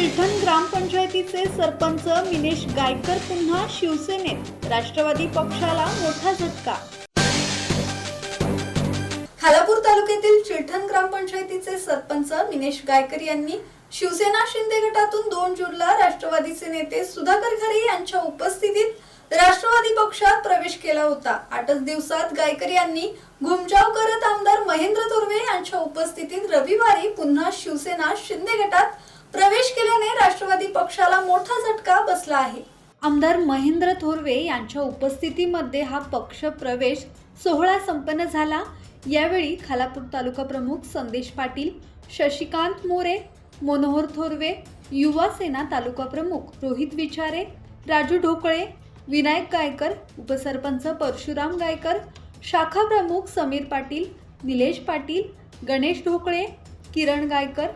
ग्रामपंचायतीचे सरपंच मिनेश गायकर पुन्हा शिवसेनेत. राष्ट्रवादी पक्षाला मोठा झटका. खालापूर तालुक्यातील चिलठण ग्रामपंचायतीचे सरपंच मिनेश गायकर यांनी शिवसेना शिंदे गटातून दोन जूनला राष्ट्रवादीचे नेते सुधाकर घरे यांच्या उपस्थितीत राष्ट्रवादी पक्षात प्रवेश केला होता. आठच दिवसात गायकर यांनी घुमजाव करत आमदार महेंद्र तोरवे यांच्या उपस्थितीत रविवारी पुन्हा शिवसेना शिंदे गटात प्रवेश केल्याने राष्ट्रवादी पक्षाला मोठा झटका बसला आहे. आमदार महेंद्र थोरवे यांच्या उपस्थितीमध्ये हा पक्ष प्रवेश सोहळा संपन्न झाला. यावेळी खालापूर तालुका प्रमुख संदेश पाटील शशिकांत मोरे मनोहर थोरवे युवा सेना तालुका प्रमुख रोहित विचारे राजू ढोकळे विनायक गायकर उपसरपंच परशुराम गायकर शाखा प्रमुख समीर पाटील निलेश पाटील गणेश ढोकळे किरण गायकर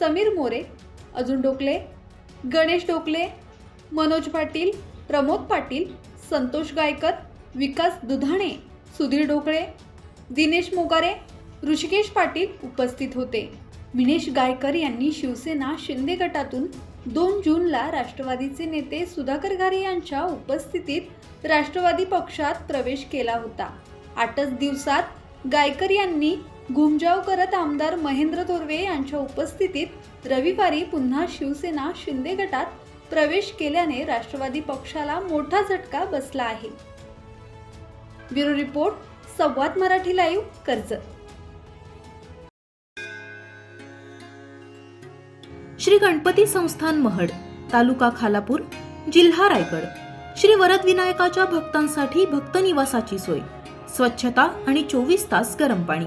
समीर मोरे अजून डोकले गणेश डोकले मनोज पाटील प्रमोद पाटील संतोष गायकर विकास दुधाणे सुधीर ढोकळे दिनेश मोगारे ऋषिकेश पाटील उपस्थित होते. मिनेश गायकर यांनी शिवसेना शिंदे गटातून दोन जूनला राष्ट्रवादीचे नेते सुधाकर घारे यांच्या उपस्थितीत राष्ट्रवादी पक्षात प्रवेश केला होता. आठच दिवसात गायकर यांनी घुमजाव करत आमदार महेंद्र थोरवे यांच्या उपस्थितीत रविवारी पुन्हा शिवसेना शिंदे गटात प्रवेश केल्याने राष्ट्रवादी पक्षाला मोठा झटका बसला आहे. Bureau report Samvad Marathi live Karjat. Shri Ganpati संस्थान महड तालुका खालापूर जिल्हा रायगड. श्री वरद विनायकाच्या भक्तांसाठी भक्त निवासाची सोय. स्वच्छता आणि चोवीस तास गरम पाणी.